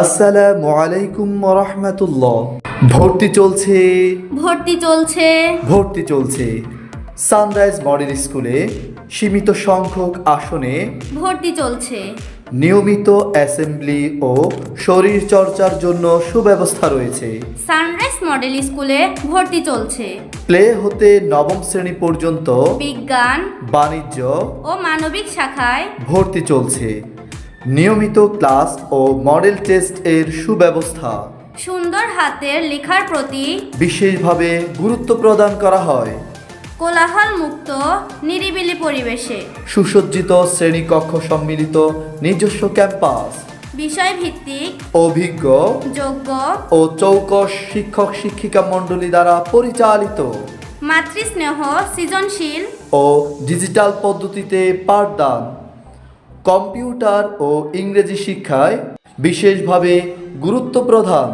আসসালামু আলাইকুম রহমতুল্লাহ ভর্তি চলছে। ভর্তি চলছে। ভর্তি চলছে। সানরাইজ মডেল স্কুলে সীমিত সংখ্যক আসনে ভর্তি চলছে। নিয়মিত অ্যাসেম্বলি ও শরীর চর্চার জন্য সুব্যবস্থা রয়েছে। সানরাইজ মডেল স্কুলে ভর্তি চলছে। প্লে হতে নবম শ্রেণি পর্যন্ত বিজ্ঞান বাণিজ্য ও মানবিক শাখায় ভর্তি চলছে। নিয়মিত ক্লাস ও মডেল টেস্ট এর সুব্যবস্থা। সুন্দর হাতের লেখার প্রতি বিশেষভাবে গুরুত্ব প্রদান করা হয়। কোলাহল মুক্ত নিরিবিলি পরিবেশে। সুসজ্জিত শ্রেণীকক্ষ সম্মিলিত নিজস্ব ক্যাম্পাস। বিষয়ভিত্তিক অভিজ্ঞ যোগ্য ও চৌকস শিক্ষক শিক্ষিকা মণ্ডলী দ্বারা পরিচালিত। মাতৃস্নেহ সৃজনশীল ও ডিজিটাল পদ্ধতিতে পাঠদান। কম্পিউটার ও ইংরেজি শিক্ষায় বিশেষভাবে গুরুত্ব প্রদান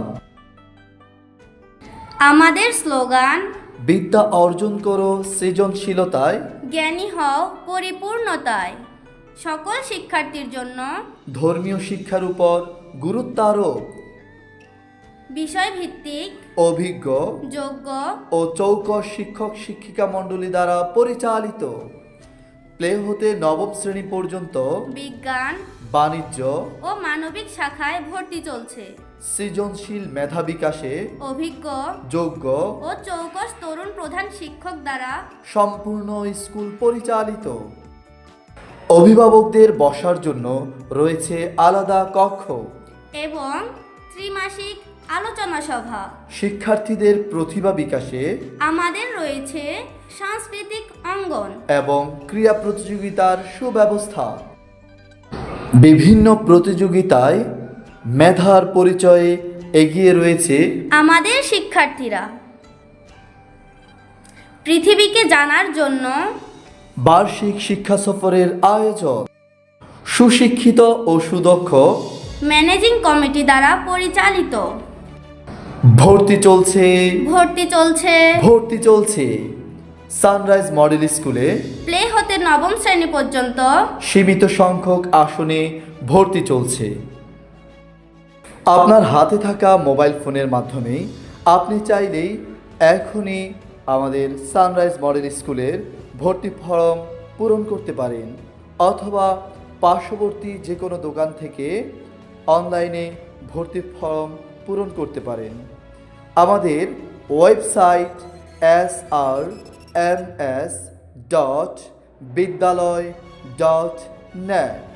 আমাদের স্লোগান বিদ্যা অর্জন করো সৃজনশীলতায়। জ্ঞানী হও পরিপূর্ণতায়। সকল শিক্ষার্থীর জন্য ধর্মীয় শিক্ষার উপর গুরুত্ব আরোপ। বিষয়ভিত্তিক অভিজ্ঞ যোগ্য ও চৌকস শিক্ষক শিক্ষিকা মণ্ডলী দ্বারা পরিচালিত। প্লে হতে নবম শ্রেণি পর্যন্ত বিজ্ঞান বাণিজ্য ও মানবিক শাখায় ভর্তি চলছে। সৃজনশীল মেধা বিকাশে অভিজ্ঞ যোগ্য ও চৌকস তরুণ প্রধান শিক্ষক দ্বারা সম্পূর্ণ স্কুল পরিচালিত। অভিভাবকদের বসার জন্য রয়েছে আলাদা কক্ষ। এবং ত্রিমাসিক আলোচনা সভা। শিক্ষার্থীদের প্রতিভা বিকাশে আমাদের রয়েছে সাংস্কৃতিক অঙ্গন। এবং ক্রীড়া প্রতিযোগিতার সুব্যবস্থা। বিভিন্ন প্রতিযোগিতায় মেধার পরিচয়ে এগিয়ে রয়েছে আমাদের শিক্ষার্থীরা। পৃথিবীকে জানার জন্য বার্ষিক শিক্ষা সফরের আয়োজন। সুশিক্ষিত ও সুদক্ষ ম্যানেজিং কমিটি দ্বারা পরিচালিত। ভর্তি চলছে। ভর্তি চলছে। ভর্তি চলছে। সানরাইজ মডেল স্কুলে প্লে হতে নবম শ্রেণি পর্যন্ত। সীমিত সংখ্যক আসনে ভর্তি চলছে। আপনার হাতে থাকা মোবাইল ফোনের মাধ্যমে আপনি চাইলেই এখনই আমাদের সানরাইজ মডেল স্কুলের ভর্তি ফর্ম পূরণ করতে পারেন অথবা পার্শ্ববর্তী যে কোনো দোকান থেকে অনলাইনে ভর্তি ফর্ম পূরণ করতে পারেন। আমাদের website S R M S dot Vidyalaya dot net.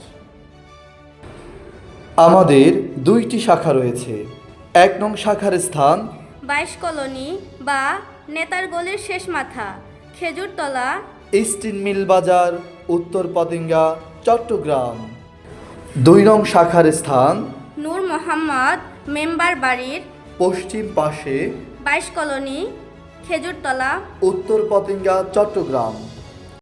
আমাদের দুইটি শাখা রয়েছে। এক নং শাখার স্থান বাইশ কলোনি বা নেতার গলির শেষ মাথা খেজুরতলা। ইস্টিন মিল বাজার উত্তর পতেঙ্গা চট্টগ্রাম। দুই নং শাখার স্থান নূর মোহাম্মদ মেম্বার বাড়ির পশ্চিম পাশে বাইশ কলোনি খেজুরতলা উত্তর পতেঙ্গা চট্টগ্রাম।